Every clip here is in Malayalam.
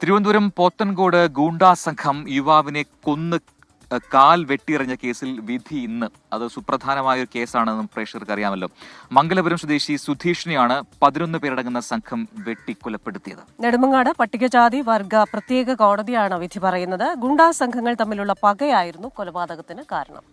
തിരുവനന്തപുരം പോത്തൻകോട് ഗൂണ്ടാ സംഘം യുവാവിനെ കൊന്ന് കാൽ വെട്ടിയെറിഞ്ഞ കേസിൽ വിധി ഇന്ന്. അത് സുപ്രധാനമായ ഒരു കേസാണെന്നും പ്രേക്ഷകർക്ക് അറിയാമല്ലോ. മംഗലപുരം സ്വദേശി സുധീഷിനെയാണ് പതിനൊന്ന് പേരടങ്ങുന്ന സംഘം വെട്ടിക്കൊലപ്പെടുത്തിയത്. നെടുമങ്ങാട് പട്ടികജാതി വർഗ പ്രത്യേക കോടതിയാണ് വിധി പറയുന്നത്. ഗുണ്ടാ സംഘങ്ങൾ തമ്മിലുള്ള പകയായിരുന്നു കൊലപാതകത്തിന് കാരണം.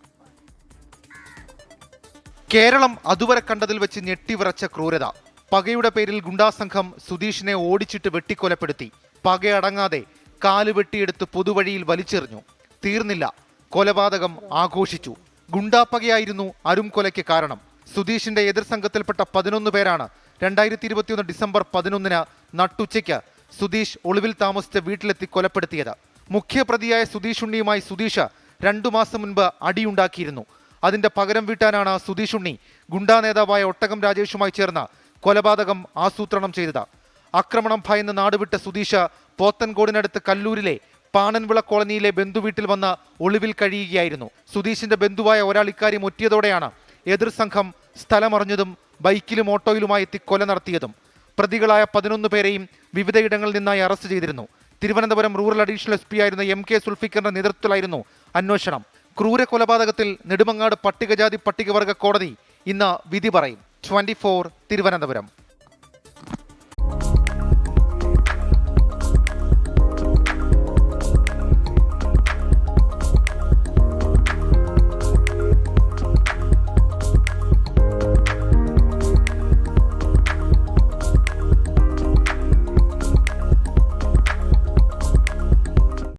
കേരളം അതുവരെ കണ്ടതിൽ വെച്ച് ഞെട്ടിവിറച്ച ക്രൂരത. പകയുടെ പേരിൽ ഗുണ്ടാസംഘം സുധീഷിനെ ഓടിച്ചിട്ട് വെട്ടിക്കൊലപ്പെടുത്തി. പകയടങ്ങാതെ കാൽ വെട്ടിയെടുത്ത് പൊതുവഴിയിൽ വലിച്ചെറിഞ്ഞു. തീർന്നില്ല. കൊലപാതകം ആഘോഷിച്ചു. ഗുണ്ടാപ്പകയായിരുന്നു അരുംകൊലയ്ക്ക് കാരണം. സുധീഷിന്റെ എതിർ സംഘത്തിൽപ്പെട്ട പതിനൊന്ന് പേരാണ് രണ്ടായിരത്തി ഇരുപത്തിയൊന്ന് ഡിസംബർ പതിനൊന്നിന് നട്ടുച്ചയ്ക്ക് സുധീഷ് ഒളിവിൽ താമസിച്ച വീട്ടിലെത്തി കൊലപ്പെടുത്തിയത്. മുഖ്യപ്രതിയായ സുധീഷ് ഉണ്ണിയുമായി സുധീഷ് രണ്ടു മാസം മുൻപ് അടിയുണ്ടാക്കിയിരുന്നു. അതിന്റെ പകരം വീട്ടാനാണ് സുധീഷ് ഉണ്ണി. ഗുണ്ടാ നേതാവായ ഒട്ടകം രാജേഷുമായി ചേർന്ന് കൊലപാതകം ആസൂത്രണം ചെയ്തത്. ആക്രമണം ഭയന്ന് നാടുവിട്ട സുധീഷ് പോത്തൻകോടിനടുത്ത് കല്ലൂരിലെ പാണൻവിള കോളനിയിലെ ബന്ധുവീട്ടിൽ വന്ന് ഒളിവിൽ കഴിയുകയായിരുന്നു. സുധീഷിന്റെ ബന്ധുവായ ഒരാൾ ഇക്കാര്യം ഒറ്റിയതോടെയാണ് എതിർ സംഘം സ്ഥലമറിഞ്ഞതും ബൈക്കിലും ഓട്ടോയിലുമായി എത്തി കൊല നടത്തിയതും. പ്രതികളായ പതിനൊന്ന് പേരെയും വിവിധയിടങ്ങളിൽ നിന്നായി അറസ്റ്റ് ചെയ്തിരുന്നു. Thiruvananthapuram rural additional S P ആയിരുന്ന എം കെ സുൽഫിക്കറിന്റെ നേതൃത്വത്തിലായിരുന്നു അന്വേഷണം. ക്രൂര കൊലപാതകത്തിൽ നെടുമങ്ങാട് പട്ടികജാതി പട്ടികവർഗ കോടതി ഇന്ന് വിധി പറയും. ട്വന്റി തിരുവനന്തപുരം.